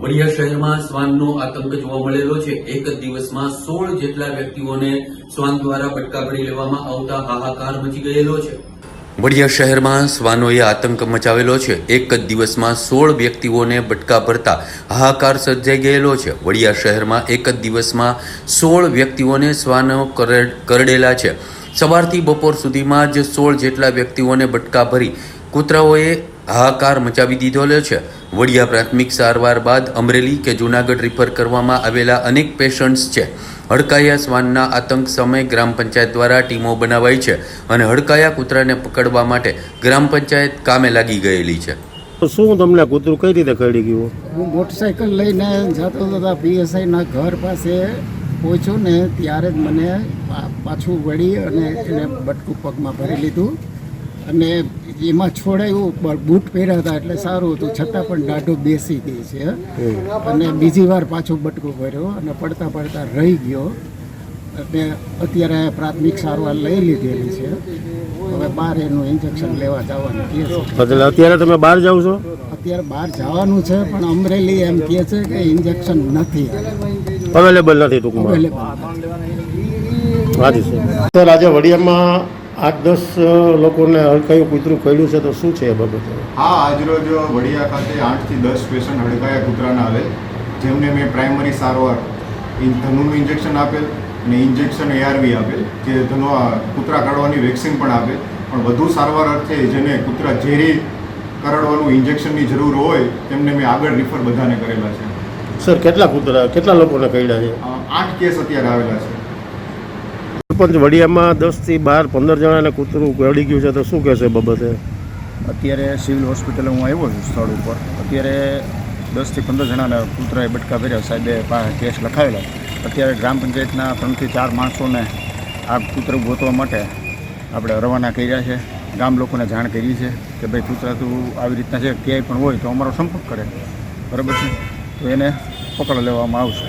વડિયા શહેરમાં શ્વાનનો આતંક જોવા મળેલો છે. એક દિવસમાં સોળ જેટલા વ્યક્તિઓને શ્વાન દ્વારા બટકા ભરી લેવામાં આવતા હાહાકાર મચી ગયેલો છે. વડિયા શહેરમાં શ્વાનોએ આતંક મચાવેલો છે. એક જ દિવસમાં સોળ વ્યક્તિઓને બટકા ભરતા હાહાકાર સર્જાઈ ગયેલો છે. વડિયા શહેરમાં એક જ દિવસમાં સોળ વ્યક્તિઓને શ્વાનો કરડ- કરડેલા છે. સવારથી બપોર સુધીમાં જ સોળ જેટલા વ્યક્તિઓને બટકા ભરી કૂતરાઓએ હાહાકાર મચાવી દીધેલો છે. વડિયા પ્રાથમિક સારવાર બાદ અમરેલી કે જૂનાગઢ રિફર કરવામાં આવેલા અનેક પેશન્ટ્સ છે. હડકાયા શ્વાનના આતંક સમયે ગ્રામ પંચાયત દ્વારા ટીમો બનાવાઈ છે અને હડકાયા કૂતરાને પકડવા માટે ગ્રામ પંચાયત કામે લાગી ગયેલી છે. તો શું તમને કૂતરું કઈ રીતે કરડી ગયું? હું મોટરસાઇકલ લઈને જતો હતો પીએસઆઈના ઘર પાસે પહોંચ્યો ને ત્યારે જ મને પા- પાછું વળી અને એને બટકું પગમાં ભરી લીધું. અને એમાં છોડાયું એવું બૂટ પહેર્યા હતા એટલે સારું હતું. છતાં પણ દાઢો બેસી ગઈ છે અને બીજી વાર પાછું બટકું ભર્યો અને પડતા પડતા રહી ગયો. અને અત્યારે પ્રાથમિક સારવાર લઈ લીધેલી છે. હવે બહાર એનું ઇન્જેક્શન લેવા જવાનું કહે છે. એટલે અત્યારે તમે બહાર જાઓ છો? અત્યારે બહાર જવાનું છે પણ અમરેલી એમ કહે છે કે ઇન્જેક્શન નથી અવેલેબલ નથી ટૂંકમાં. સર આજે વડિયામાં આઠ દસ લોકોને હડકાયું કૂતરું કર્યું છે તો શું છે એ બાબતે? હા આજરોજ વડિયા ખાતે આઠથી દસ પેશન્ટ હડકાયા કૂતરાના આવે જેમને મેં પ્રાઇમરી સારવાર ધનુનું ઇન્જેક્શન આપેલ અને ઇન્જેક્શન એઆરવી આપેલ જે ધનુ કૂતરા કાઢવાની વેક્સિન પણ આપેલ. પણ વધુ સારવાર અર્થે જેને કૂતરા ઝેરી કરડવાનું ઇન્જેક્શનની જરૂર હોય તેમને મેં આગળ રિફર બધાને કરેલા છે. સર કેટલા કૂતરા કેટલા લોકોને કર્યા છે? આઠ કેસ અત્યારે આવેલા છે. સરપંચ વડિયામાં દસથી બાર, પંદર જણાને કૂતરું ગળી ગયું છે, તો શું કહેશે બાબતે? અત્યારે સિવિલ હોસ્પિટલે હું આવ્યો છું સ્થળ ઉપર. અત્યારે દસથી પંદર જણાના કૂતરાએ બટકા ભર્યા સાહેબે કેસ લખાવેલા અત્યારે ગ્રામ પંચાયતના ત્રણથી ચાર માણસોને આ કૂતરું ગોતવા માટે આપણે રવાના કર્યા છે. ગામ લોકોને જાણ કરી છે કે ભાઈ કૂતરા તું આવી રીતના છે, ક્યાંય પણ હોય તો અમારો સંપર્ક કરે. બરાબર છે? તો એને પકડ લેવામાં આવશે.